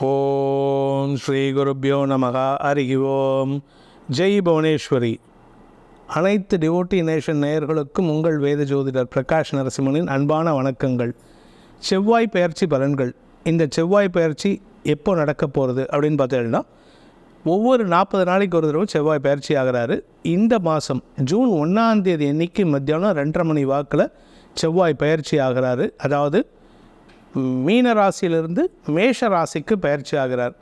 ஓம் ஸ்ரீ குருப்பியோ நமகா. ஹரிகி ஓம். ஜெய் புவனேஸ்வரி. அனைத்து டிவோட்டி நேஷன் நேயர்களுக்கும் உங்கள் வேத ஜோதிடர் பிரகாஷ் நரசிம்மனின் அன்பான வணக்கங்கள். செவ்வாய் பயிற்சி பலன்கள். இந்த செவ்வாய் பயிற்சி எப்போ நடக்க போகிறது அப்படின்னு பார்த்தீங்கன்னா ஒவ்வொரு நாற்பது நாளைக்கு ஒரு தடவை செவ்வாய் பயிற்சி ஆகிறாரு. இந்த மாதம் ஜூன் ஒன்றாம் தேதி அன்னைக்கு மத்தியானம் ரெண்டரை மணி வாக்கில் செவ்வாய் பயிற்சி ஆகிறாரு. அதாவது மீன ராசியிலிருந்து மேஷ ராசிக்கு பயிற்சி ஆகிறார்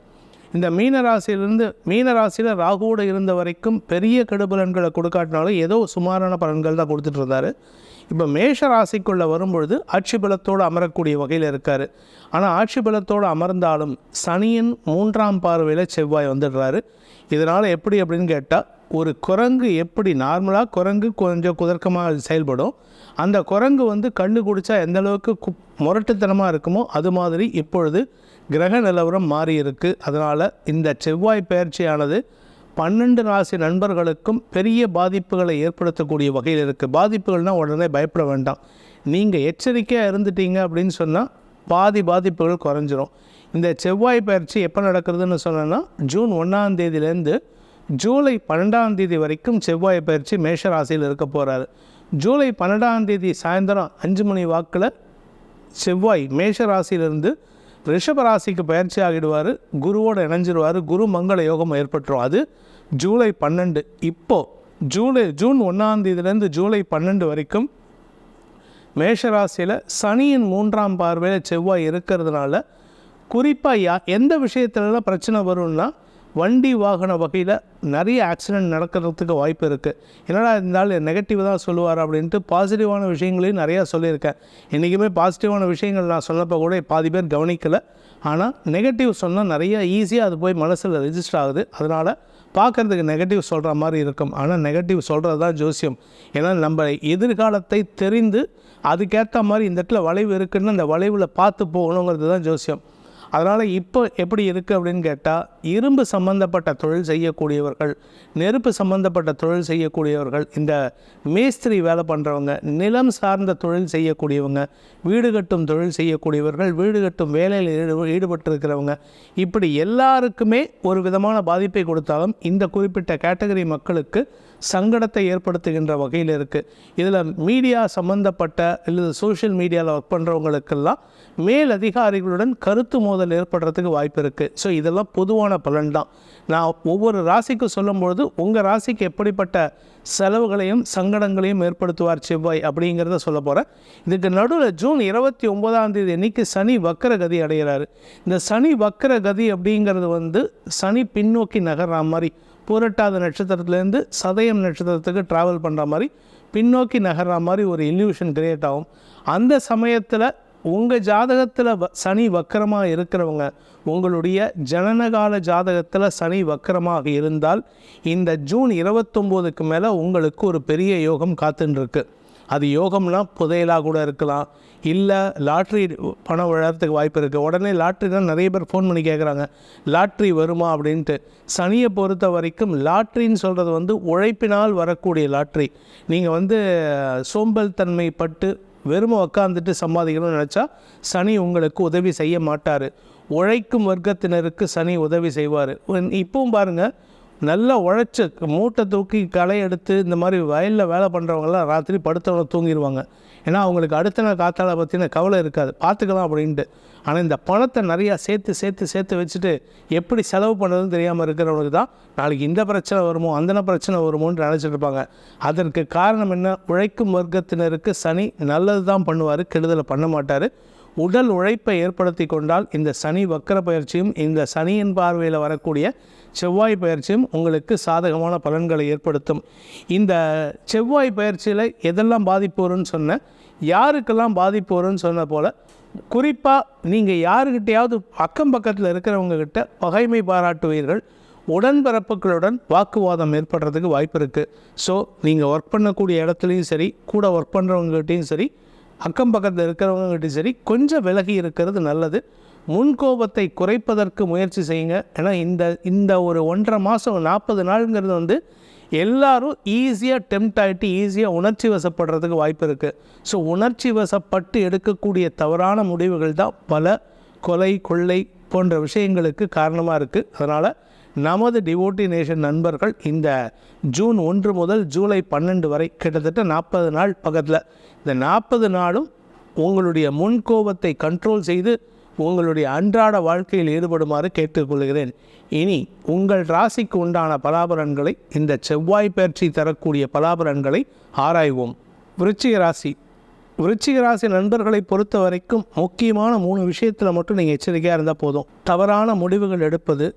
இந்த மீன ராசியிலிருந்து மீன ராசியில் ராகுவோடு இருந்த வரைக்கும் பெரிய கெடுபலன்களை கொடுக்காட்டினாலும் ஏதோ சுமாரான பலன்கள் தான் கொடுத்துட்டு இருந்தார். இப்போ மேஷ ராசிக்குள்ளே வரும்பொழுது ஆட்சி பலத்தோடு அமரக்கூடிய வகையில் இருக்கார். ஆனால் ஆட்சி பலத்தோடு அமர்ந்தாலும் சனியின் மூன்றாம் பார்வையில் செவ்வாய் வந்துடுறாரு. இதனால் எப்படி அப்படின்னு கேட்டால் ஒரு குரங்கு எப்படி நார்மலாக குரங்கு கொஞ்சம் குதர்க்கமாக செயல்படும். அந்த குரங்கு வந்து கண்ணு குடித்தா எந்த அளவுக்கு கு முரட்டுத்தனமாக இருக்குமோ அது மாதிரி இப்பொழுது கிரக நிலவரம் மாறியிருக்கு. அதனால் இந்த செவ்வாய் பயிற்சியானது பன்னெண்டு ராசி நண்பர்களுக்கும் பெரிய பாதிப்புகளை ஏற்படுத்தக்கூடிய வகையில் இருக்குது பாதிப்புகள்னால் உடனே பயப்பட வேண்டாம். நீங்கள் எச்சரிக்கையாக இருந்துட்டீங்க அப்படின்னு சொன்னால் பாதி பாதிப்புகள் குறைஞ்சிரும். இந்த செவ்வாய் பயிற்சி எப்போ நடக்கிறதுன்னு சொன்னோன்னா ஜூன் ஒன்றாம் தேதியிலேருந்து ஜூலை பன்னெண்டாம் தேதி வரைக்கும் செவ்வாய் பயிற்சி மேஷ ராசியில் இருக்க போகிறாரு ஜூலை பன்னெண்டாம் தேதி சாயந்தரம் அஞ்சு மணி வாக்கில் செவ்வாய் மேஷ ராசியிலிருந்து ரிஷப ராசிக்கு பயிற்சி ஆகிடுவார் குருவோடு இணைஞ்சிடுவார் குரு மங்கள யோகம் ஏற்பட்டுரும். அது ஜூலை பன்னெண்டு. இப்போது ஜூலை ஜூன் ஒன்றாம் தேதியிலேருந்து ஜூலை பன்னெண்டு வரைக்கும் மேஷராசியில் சனியின் மூன்றாம் பார்வையில் செவ்வாய் இருக்கிறதுனால குறிப்பாக யா எந்த விஷயத்துலலாம் பிரச்சனை வரும்னா வண்டி வாகன வகையில் நிறைய ஆக்சிடெண்ட் நடக்கிறதுக்கு வாய்ப்பு இருக்குது என்னடா இருந்தாலும் நெகட்டிவ் தான் சொல்லுவார் அப்படின்ட்டு பாசிட்டிவான விஷயங்களையும் நிறையா சொல்லியிருக்கேன். இன்றைக்குமே பாசிட்டிவான விஷயங்கள் நான் சொன்னப்போ கூட பாதி பேர் கவனிக்கலை. ஆனால் நெகட்டிவ் சொன்னால் நிறைய ஈஸியாக அது போய் மனசில் ரெஜிஸ்டர் ஆகுது. அதனால் பார்க்குறதுக்கு நெகட்டிவ் சொல்கிற மாதிரி இருக்கும். ஆனால் நெகட்டிவ் சொல்கிறது தான் ஜோசியம். ஏன்னா நம்ம எதிர்காலத்தை தெரிந்து அதுக்கேற்ற மாதிரி இந்த இடத்துல வளைவு இருக்குன்னு அந்த வளைவில் பார்த்து போகணுங்கிறது தான் ஜோசியம். அதனால் இப்போ எப்படி இருக்குது அப்படின்னு கேட்டால் இரும்பு சம்மந்தப்பட்ட தொழில் செய்யக்கூடியவர்கள் நெருப்பு சம்மந்தப்பட்ட தொழில் செய்யக்கூடியவர்கள் இந்த மேஸ்திரி வேலை பண்ணுறவங்க நிலம் சார்ந்த தொழில் செய்யக்கூடியவங்க வீடு கட்டும் தொழில் செய்யக்கூடியவர்கள் வீடு கட்டும் வேலையில் ஈடு ஈடுபட்டிருக்கிறவங்க இப்படி எல்லாருக்குமே ஒரு விதமான பாதிப்பை கொடுத்தாலும் இந்த குறிப்பிட்ட கேட்டகரி மக்களுக்கு சங்கடத்தை ஏற்படுத்துகின்ற வகையில் இருக்குது இதில் மீடியா சம்மந்தப்பட்ட இல்லை சோஷியல் மீடியாவில் ஒர்க் பண்ணுறவங்களுக்கெல்லாம் மேல் அதிகாரிகளுடன் கருத்து மோதல் ஏற்படுறதுக்கு வாய்ப்பு இருக்குது ஸோ இதெல்லாம் பொதுவான பலன் தான் நான் ஒவ்வொரு ராசிக்கு சொல்லும்பொழுது உங்கள் ராசிக்கு எப்படிப்பட்ட செலவுகளையும் சங்கடங்களையும் ஏற்படுத்துவார் செவ்வாய் அப்படிங்கிறத சொல்ல போகிறேன் இதுக்கு நடுவில் ஜூன் இருபத்தி ஒன்பதாம் தேதி அன்னைக்கு சனி வக்கர கதி அடைகிறாரு இந்த சனி வக்கர கதி அப்படிங்கிறது வந்து சனி பின்னோக்கி நகர்ற மாதிரி பூரட்டாத நட்சத்திரத்துலேருந்து சதயம் நட்சத்திரத்துக்கு ட்ராவல் பண்ணுற மாதிரி பின்னோக்கி நகர்ற மாதிரி ஒரு இல்யூஷன் கிரியேட் ஆகும். அந்த சமயத்தில் உங்கள் ஜாதகத்தில் வ சனி வக்கரமாக இருக்கிறவங்க உங்களுடைய ஜனனகால ஜாதகத்தில் சனி வக்கரமாக இருந்தால் இந்த ஜூன் இருபத்தொம்போதுக்கு மேலே உங்களுக்கு ஒரு பெரிய யோகம் காத்துன்னு அது யோகம்னா புதையலாக கூட இருக்கலாம். இல்லை லாட்ரி பணம் விழறதுக்கு வாய்ப்பு இருக்குது உடனே லாட்ரி தான் நிறைய பேர் ஃபோன் பண்ணி கேட்குறாங்க லாட்ரி வருமா அப்படின்ட்டு. சனியை பொறுத்த வரைக்கும் லாட்ரின்னு சொல்கிறது வந்து உழைப்பினால் வரக்கூடிய லாட்ரி. நீங்கள் வந்து சோம்பல் தன்மை பட்டு வெறுமை உக்காந்துட்டு சம்பாதிக்கணும்னு நினச்சா சனி உங்களுக்கு உதவி செய்ய மாட்டார். உழைக்கும் வர்க்கத்தினருக்கு சனி உதவி செய்வார். இப்பவும் பாருங்கள் நல்லா உழைச்சி மூட்டை தூக்கி களை எடுத்து இந்த மாதிரி வயலில் வேலை பண்ணுறவங்கலாம் ராத்திரி படுத்தவங்க தூங்கிடுவாங்க ஏன்னா அவங்களுக்கு அடுத்த நாள் காத்தால பற்றின கவலை இருக்காது. பார்த்துக்கலாம் அப்படின்ட்டு. ஆனால் இந்த பணத்தை நிறையா சேர்த்து சேர்த்து சேர்த்து வச்சுட்டு எப்படி செலவு பண்ணுறதுன்னு தெரியாமல் இருக்கிறவங்களுக்கு தான் நாளைக்கு இந்த பிரச்சனை வருமோ அந்த பிரச்சனை வருமோன்னு நினச்சிட்டு இருப்பாங்க. அதற்கு காரணம் என்ன? உழைக்கும் வர்க்கத்தினருக்கு சனி நல்லது தான் பண்ணுவார் கெடுதலை பண்ண மாட்டார். உடல் உழைப்பை ஏற்படுத்தி கொண்டால் இந்த சனி வக்கர பயிற்சியும் இந்த சனியின் பார்வையில் வரக்கூடிய செவ்வாய் பயிற்சியும் உங்களுக்கு சாதகமான பலன்களை ஏற்படுத்தும். இந்த செவ்வாய் பயிற்சியில் எதெல்லாம் பாதிப்பு வரும்னு சொன்ன யாருக்கெல்லாம் பாதிப்பு வரும்னு சொன்ன போல் குறிப்பாக நீங்கள் யாருக்கிட்டையாவது அக்கம் பக்கத்தில் இருக்கிறவங்கக்கிட்ட பகைமை பாராட்டுவீர்கள். உடன்பிறப்புகளுடன் வாக்குவாதம் ஏற்படுறதுக்கு வாய்ப்பு இருக்குது ஸோ நீங்கள் ஒர்க் பண்ணக்கூடிய இடத்துலையும் சரி கூட ஒர்க் பண்ணுறவங்ககிட்டையும் சரி அக்கம் பக்கத்தில் இருக்கிறவங்ககிட்டையும் சரி கொஞ்சம் விலகி இருக்கிறது நல்லது. முன்கோபத்தை குறைப்பதற்கு முயற்சி செய்யுங்க. ஏன்னா இந்த இந்த ஒரு ஒன்றரை மாதம் நாற்பது நாளுங்கிறது வந்து எல்லாரும் ஈஸியாக டெம்ட் ஆகிட்டு ஈஸியாக உணர்ச்சி வசப்படுறதுக்கு வாய்ப்பு இருக்குது ஸோ உணர்ச்சி வசப்பட்டு எடுக்கக்கூடிய தவறான முடிவுகள் தான் பல கொலை கொள்ளை போன்ற விஷயங்களுக்கு காரணமாக இருக்குது அதனால் நமது டிவோட்டி நேஷன் நண்பர்கள் இந்த ஜூன் ஒன்று முதல் ஜூலை பன்னெண்டு வரை கிட்டத்தட்ட நாற்பது நாள் பக்கத்தில். இந்த நாற்பது நாளும் உங்களுடைய முன்கோபத்தை கண்ட்ரோல் செய்து உங்களுடைய அன்றாட வாழ்க்கையில் ஈடுபடுமாறு கேட்டுக்கொள்கிறேன். இனி உங்கள் ராசிக்கு உண்டான பலாபலன்களை இந்த செவ்வாய் பயிற்சி தரக்கூடிய பலாபலன்களை ஆராய்வோம். விருச்சிக ராசி. விருச்சிக ராசி நண்பர்களை பொறுத்த வரைக்கும் முக்கியமான மூணு விஷயத்தில் மட்டும் நீங்கள் எச்சரிக்கையாக இருந்தால் போதும். தவறான முடிவுகள் எடுப்பது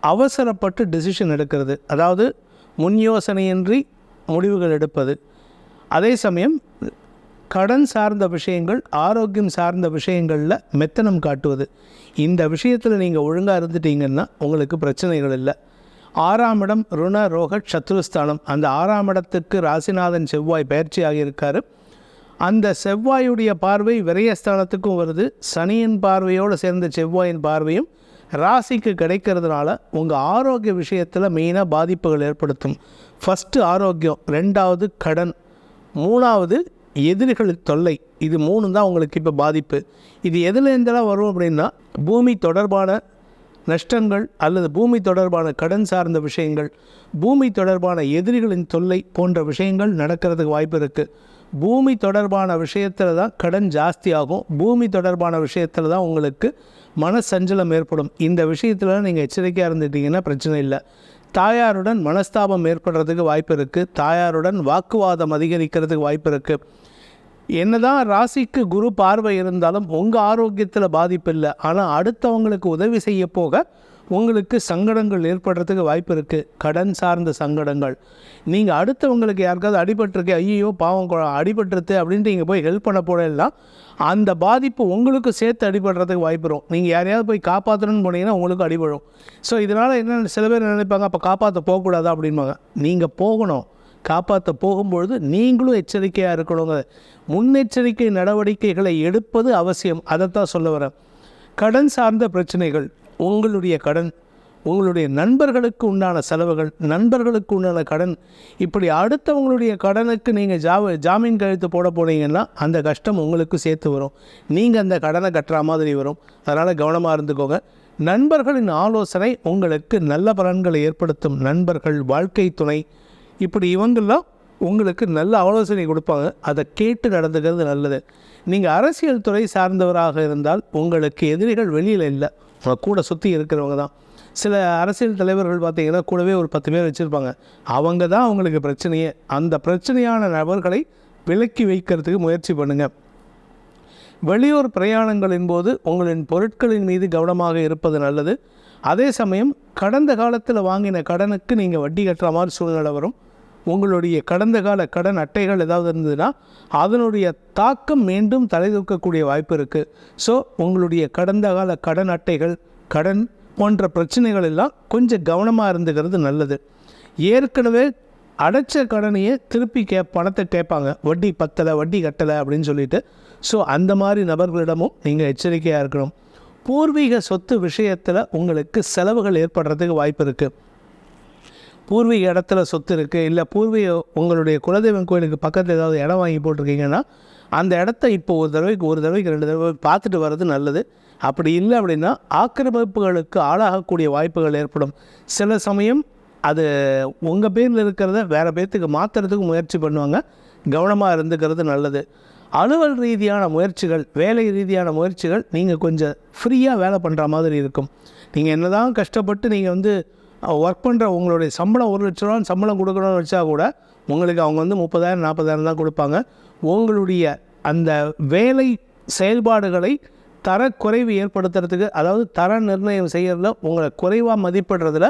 அவசரப்பட்டு டெசிஷன் எடுக்கிறது. அதாவது முன் யோசனையின்றி முடிவுகள் எடுப்பது. அதே சமயம் கடன் சார்ந்த விஷயங்கள் ஆரோக்கியம் சார்ந்த விஷயங்களில் மெத்தனம் காட்டுவது. இந்த விஷயத்தில் நீங்கள் ஒழுங்காக இருந்துட்டீங்கன்னா உங்களுக்கு பிரச்சனைகள் இல்லை. ஆறாம் இடம் ருண ரோக சத்ருஸ்தானம். அந்த ஆறாம் இடத்துக்கு ராசிநாதன் செவ்வாய் பயிற்சியாக இருக்கார். அந்த செவ்வாயுடைய பார்வை விரயஸ்தானத்துக்கும் வருது. சனியின் பார்வையோடு சேர்ந்த செவ்வாயின் பார்வையும் ராசிக்கு கிடைக்கிறதுனால உங்கள் ஆரோக்கிய விஷயத்தில் மெயினாக பாதிப்புகள் ஏற்படுத்தும். ஃபஸ்ட்டு ஆரோக்கியம் ரெண்டாவது கடன் மூணாவது எதிரிகள் தொல்லை. இது மூணு தான் உங்களுக்கு இப்போ பாதிப்பு. இது எதில் இருந்தெல்லாம் வரும் அப்படின்னா பூமி தொடர்பான நஷ்டங்கள் அல்லது பூமி தொடர்பான கடன் சார்ந்த விஷயங்கள் பூமி தொடர்பான எதிரிகளின் தொல்லை போன்ற விஷயங்கள் நடக்கிறதுக்கு வாய்ப்பு இருக்குது பூமி தொடர்பான விஷயத்தில் தான் கடன் ஜாஸ்தியாகும். பூமி தொடர்பான விஷயத்தில் தான் உங்களுக்கு மனசஞ்சலம் ஏற்படும். இந்த விஷயத்தில் நீங்கள் எச்சரிக்கையாக இருந்துட்டீங்கன்னா பிரச்சனை இல்லை. தாயாருடன் மனஸ்தாபம் ஏற்படுறதுக்கு வாய்ப்பு இருக்குது தாயாருடன் வாக்குவாதம் அதிகரிக்கிறதுக்கு வாய்ப்பு இருக்குது என்னதான் ராசிக்கு குரு பார்வை இருந்தாலும் உங்கள் ஆரோக்கியத்தில் பாதிப்பு இல்லை. ஆனால் அடுத்தவங்களுக்கு உதவி செய்ய போக உங்களுக்கு சங்கடங்கள் ஏற்படுறதுக்கு வாய்ப்பு இருக்குது கடன் சார்ந்த சங்கடங்கள். நீங்கள் அடுத்தவங்களுக்கு யாருக்காவது அடிபட்டிருக்கு ஐயோ பாவம் கொ- அடிபட்டுருது அப்படின்ட்டு நீங்கள் போய் ஹெல்ப் பண்ண போடலாம் அந்த பாதிப்பு உங்களுக்கு சேர்த்து அடிபடுறதுக்கு வாய்ப்புரும் நீங்கள் யாரையாவது போய் காப்பாற்றணும்னு போனீங்கன்னா உங்களுக்கு அடிபடும். ஸோ இதனால் என்ன சில பேர் நினைப்பாங்க அப்போ காப்பாற்ற போகக்கூடாதா? அப்படின்பாங்க. நீங்கள் போகணும். காப்பாற்ற போகும்பொழுது நீங்களும் எச்சரிக்கையாக இருக்கணுங்க. முன்னெச்சரிக்கை நடவடிக்கைகளை எடுப்பது அவசியம். அதைத்தான் சொல்ல வரேன். கடன் சார்ந்த பிரச்சனைகள். உங்களுடைய கடன் உங்களுடைய நண்பர்களுக்கு உண்டான செலவுகள் நண்பர்களுக்கு உண்டான கடன் இப்படி அடுத்தவங்களுடைய கடனுக்கு நீங்கள் ஜாவ ஜாமீன் கழுத்து போட போனீங்கன்னா அந்த கஷ்டம் உங்களுக்கு சேர்த்து வரும். நீங்கள் அந்த கடனை கட்டுற மாதிரி வரும். அதனால் கவனமாக இருந்துக்கோங்க. நண்பர்களின் ஆலோசனை உங்களுக்கு நல்ல பலன்களை ஏற்படுத்தும். நண்பர்கள் வாழ்க்கை துணை. இப்படி இவங்கெல்லாம் உங்களுக்கு நல்ல ஆலோசனை கொடுப்பாங்க. அதை கேட்டு நடந்துக்கிறது நல்லது. நீங்கள் அரசியல் துறை சார்ந்தவராக இருந்தால் உங்களுக்கு எதிரிகள் வெளியில் இல்லை. கூட சுற்றி இருக்கிறவங்க தான். சில அரசியல் தலைவர்கள் பார்த்தீங்கன்னா கூடவே ஒரு பத்து பேர் வச்சுருப்பாங்க. அவங்க தான் அவங்களுக்கு பிரச்சனையே. அந்த பிரச்சனையான நபர்களை விலக்கி வைக்கிறதுக்கு முயற்சி பண்ணுங்கள் வெளியூர் பிரயாணங்களின் போது உங்களின் பொருட்களின் மீது கவனமாக இருப்பது நல்லது. அதே சமயம் கடந்த காலத்தில் வாங்கின கடனுக்கு நீங்கள் வட்டி கட்டுற மாதிரி சூழ்நிலை வரும். உங்களுடைய கடந்த கால கடன் அட்டைகள் ஏதாவது இருந்ததுன்னா அதனுடைய தாக்கம் மீண்டும் தலை தூக்கக்கூடிய வாய்ப்பு இருக்குது ஸோ உங்களுடைய கடந்த கால கடன் அட்டைகள் கடன் போன்ற பிரச்சனைகள் எல்லாம் கொஞ்சம் கவனமாக இருந்துக்கிறது நல்லது. ஏற்கனவே அடைச்ச கடனையே திருப்பி கே பணத்தை கேட்பாங்க. வட்டி பத்தலை வட்டி கட்டலை அப்படின்னு சொல்லிட்டு. ஸோ அந்த மாதிரி நபர்களிடமும் நீங்கள் எச்சரிக்கையாக இருக்கணும். பூர்வீக சொத்து விஷயத்தில் உங்களுக்கு செலவுகள் ஏற்படுறதுக்கு வாய்ப்பு இருக்குது பூர்வீக இடத்துல சொத்து இருக்குது இல்லை பூர்வீக உங்களுடைய குலதெய்வம் கோயிலுக்கு பக்கத்தில் ஏதாவது இடம் வாங்கி போட்டிருக்கீங்கன்னா அந்த இடத்த இப்போ ஒரு தடவைக்கு ஒரு தடவைக்கு ரெண்டு தடவை பார்த்துட்டு வர்றது நல்லது. அப்படி இல்லை அப்படின்னா ஆக்கிரமிப்புகளுக்கு ஆளாகக்கூடிய வாய்ப்புகள் ஏற்படும். சில சமயம் அது உங்கள் பேரில் இருக்கிறத வேறு பேர்த்துக்கு மாற்றுறதுக்கு முயற்சி பண்ணுவாங்க. கவனமாக இருந்துக்கிறது நல்லது. அலுவல் ரீதியான முயற்சிகள் வேலை ரீதியான முயற்சிகள் நீங்கள் கொஞ்சம் ஃப்ரீயாக வேலை பண்ணுற மாதிரி இருக்கும். நீங்கள் என்னதான் கஷ்டப்பட்டு நீங்கள் வந்து ஒர்க் பண்ணுற உங்களுடைய சம்பளம் ஒரு லட்ச ரூபா சம்பளம் கொடுக்கணும்னு வச்சா கூட உங்களுக்கு அவங்க வந்து முப்பதாயிரம் நாற்பதாயிரம் தான் கொடுப்பாங்க. உங்களுடைய அந்த வேலை செயல்பாடுகளை தரக்குறைவு ஏற்படுத்துறதுக்கு அதாவது தர நிர்ணயம் செய்கிறதுல உங்களை குறைவாக மதிப்பிடுறதுல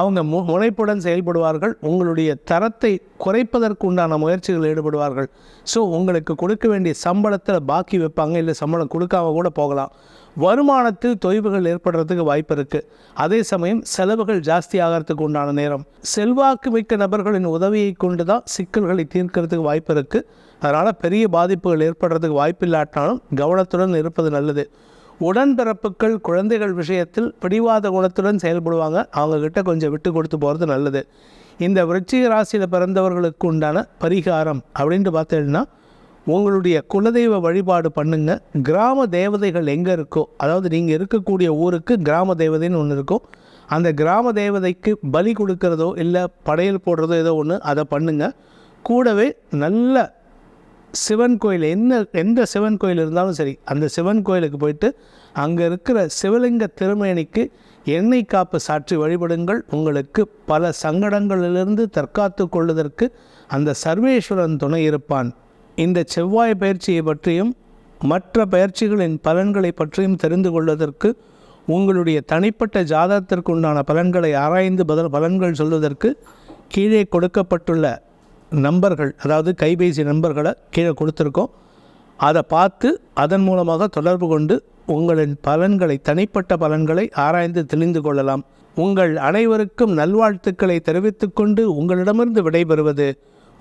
அவங்க மு முனைப்புடன் செயல்படுவார்கள். உங்களுடைய தரத்தை குறைப்பதற்கு உண்டான முயற்சிகளில் ஈடுபடுவார்கள். ஸோ உங்களுக்கு கொடுக்க வேண்டிய சம்பளத்தில் பாக்கி வைப்பாங்க இல்லை சம்பளம் கொடுக்காம கூட போகலாம். வருமானத்தில் தொய்வுகள் ஏற்படுறதுக்கு வாய்ப்பு இருக்குது அதே சமயம் செலவுகள் ஜாஸ்தி ஆகிறதுக்கு உண்டான நேரம். செல்வாக்கு மிக்க நபர்களின் உதவியை கொண்டு தான் சிக்கல்களை தீர்க்கிறதுக்கு வாய்ப்பு இருக்குது அதனால் பெரிய பாதிப்புகள் ஏற்படுறதுக்கு வாய்ப்பு இல்லாட்டாலும் கவனத்துடன் இருப்பது நல்லது. உடன்பிறப்புகள் குழந்தைகள் விஷயத்தில் பிடிவாத குணத்துடன் செயல்படுவாங்க. அவங்கக்கிட்ட கொஞ்சம் விட்டு கொடுத்து போகிறது நல்லது. இந்த விருச்சிக ராசியில் பிறந்தவர்களுக்கு உண்டான பரிகாரம் அப்படின்ட்டு பார்த்தீங்கன்னா உங்களுடைய குலதெய்வ வழிபாடு பண்ணுங்க. கிராம தேவதைகள் எங்கே இருக்கோ அதாவது நீங்கள் இருக்கக்கூடிய ஊருக்கு கிராம தேவதைன்னு ஒன்று இருக்கும் அந்த கிராம தேவதைக்கு பலி கொடுக்கறதோ இல்லை படையல் போடுறதோ ஏதோ ஒன்று அதை பண்ணுங்க. கூடவே நல்ல சிவன் கோயில் என்ன எந்த சிவன் கோயில் இருந்தாலும் சரி அந்த சிவன் கோயிலுக்கு போயிட்டு அங்கே இருக்கிற சிவலிங்க திருமேனிக்கு எண்ணெய் காப்பு சாற்றி வழிபடுங்கள். உங்களுக்கு பல சங்கடங்களிலிருந்து தற்காத்து கொள்வதற்கு அந்த சர்வேஸ்வரன் துணை இருப்பான். இந்த செவ்வாய் பயிற்சியை பற்றியும் மற்ற பயிற்சிகளின் பலன்களை பற்றியும் தெரிந்து கொள்வதற்கு உங்களுடைய தனிப்பட்ட ஜாதகத்திற்கு உண்டான பலன்களை ஆராய்ந்து பதில் பலன்கள் சொல்வதற்கு கீழே கொடுக்கப்பட்டுள்ள நம்பர்கள் அதாவது கைபேசி நம்பர்களை கீழே கொடுத்துருக்கோம். அதை பார்த்து அதன் மூலமாக தொடர்பு கொண்டு உங்களின் பலன்களை தனிப்பட்ட பலன்களை ஆராய்ந்து தெளிந்து கொள்ளலாம். உங்கள் அனைவருக்கும் நல்வாழ்த்துக்களை தெரிவித்துக்கொண்டு உங்களிடமிருந்து விடைபெறுவது